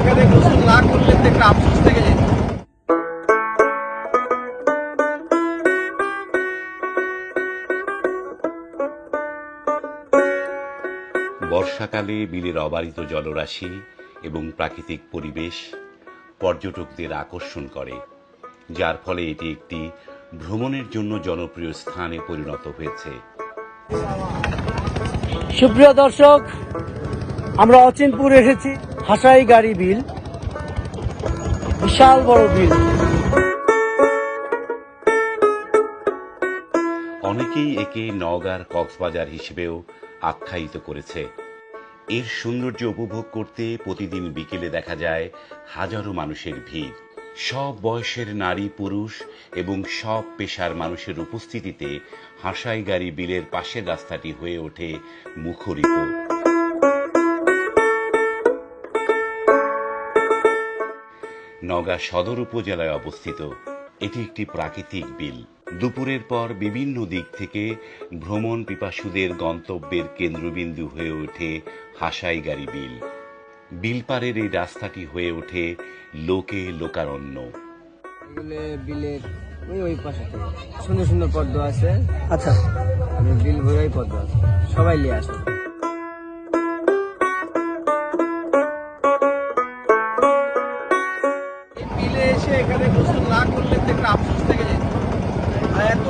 এখানে গোসল না করলে তো একটা আফসোস থেকে যেত বর্ষাকালে বিলের অবারিত জলরাশি এবং প্রাকৃতিক পরিবেশ পর্যটকদের আকর্ষণ করে যার ফলে এটি একটি ভ্রমণের জন্য জনপ্রিয় স্থানে পরিণত হয়েছে। সুপ্রিয় দর্শক আমরা অচিনপুর এসেছি। হাসাই গাড়ি বিল, বিশাল বড় বিল। অনেকেই একে নওগাঁর কক্সবাজার হিসেবেও আখ্যায়িত করেছে। এর সৌন্দর্য উপভোগ করতে প্রতিদিন বিকেলে দেখা যায় হাজারো মানুষের ভিড়। সব বয়সের নারী, পুরুষ এবং সব পেশার মানুষের উপস্থিতিতে হাসাই গাড়ি বিলের পাশের রাস্তাটি হয়ে ওঠে মুখরিত। নওগাঁ সদর উপজেলায় অবস্থিত। এটি একটি প্রাকৃতিক বিল। দুপুরের পর বিভিন্ন দিক থেকে ভ্রমণ পিপাসুদের গন্তব্যের কেন্দ্রবিন্দু হয়ে ওঠে হাসাইগাড়ি বিল। বিলপাড়ের এই রাস্তাটি হয়ে ওঠে লোকে লোকারণ্য। বিলের ওই ওই পাশে সুন্দর সুন্দর পদ্ম আছে। আচ্ছা। বিল ভরেই পদ্ম আছে। সবাই নিয়ে আসে। এখানে গোসল না করলে তো আফসোস থেকে যেত এত